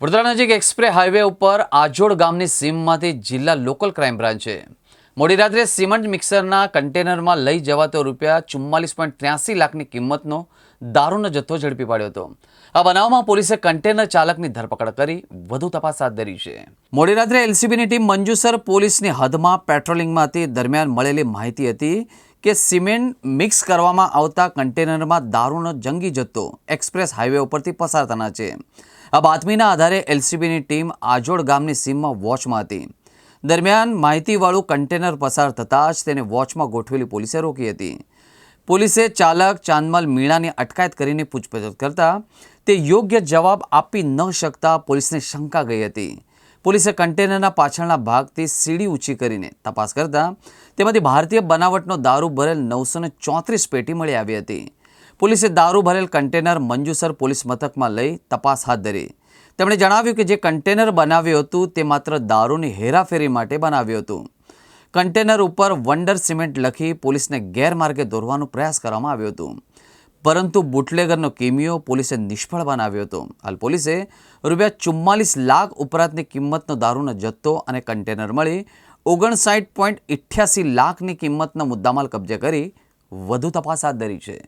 વડોદરા નજીક એક્સપ્રે હાઈવે ઉપર આજોડ ગામની સીમમાંથી જિલ્લા લોકલ ક્રાઇમ બ્રાન્ચે મોડી રાત્રે સિમેન્ટ મિક્સરના કન્ટેનરમાં લઈ જવાતો રૂપિયા ચુમ્માલીસ પોઈન્ટ ત્ર્યાસી લાખની કિંમતનો દારૂનો જથ્થો ઝડપી પાડ્યો હતો. આ બનાવમાં પોલીસે કન્ટેનર ચાલકની ધરપકડ કરી વધુ તપાસ હાથ ધરી છે. મોડી રાત્રે એલસીબીની ટીમ મંજુસર પોલીસની હદમાં પેટ્રોલિંગમાં હતી દરમિયાન મળેલી માહિતી હતી કે સિમેન્ટ મિક્સ કરવામાં આવતા કન્ટેનરમાં દારૂનો જંગી જથ્થો એક્સપ્રેસ હાઈવે ઉપરથી પસાર થના છે. આ બાતમીના આધારે એલસીબીની ટીમ આજોડ ગામની સીમમાં વોચમાં હતી. દરમિયાન માહિતીવાળું કન્ટેનર પસાર થતાં જ તેને વોચમાં ગોઠવેલી પોલીસે રોકી હતી. પોલીસે ચાલક ચાંદમલ મીણાની અટકાયત કરીને પૂછપરછ કરતા તે યોગ્ય જવાબ આપી ન શકતા પોલીસને શંકા ગઈ હતી. પોલીસે કન્ટેનરના પાછળના ભાગથી સીડી ઊંચી કરીને તપાસ કરતા તેમાંથી ભારતીય બનાવટનો દારૂ ભરેલ નવસો ચોત્રીસ પેટી મળી આવી હતી. પોલીસે દારૂ ભરેલ કન્ટેનર મંજુસર પોલીસ મથકમાં લઈ તપાસ હાથ ધરી. તેમણે જણાવ્યું કે જે કન્ટેનર બનાવ્યું હતું તે માત્ર દારૂની હેરાફેરી માટે બનાવ્યું હતું. કન્ટેનર ઉપર વંડર સિમેન્ટ લખી પોલીસને ગેરમાર્ગે દોરવાનો પ્રયાસ કરવામાં આવ્યો હતો. પરંતુ બુટલેગરનો કિમિયો પોલીસે નિષ્ફળ બનાવ્યો હતો. હાલ પોલીસે રૂપિયા ચુમ્માલીસ લાખ ઉપરાંતની કિંમતનો દારૂનો જથ્થો અને કન્ટેનર મળી ઓગણસાઠ પોઈન્ટ ઇઠ્યાસી લાખની કિંમતનો મુદ્દામાલ કબજે કરી વધુ તપાસ હાથ ધરી છે.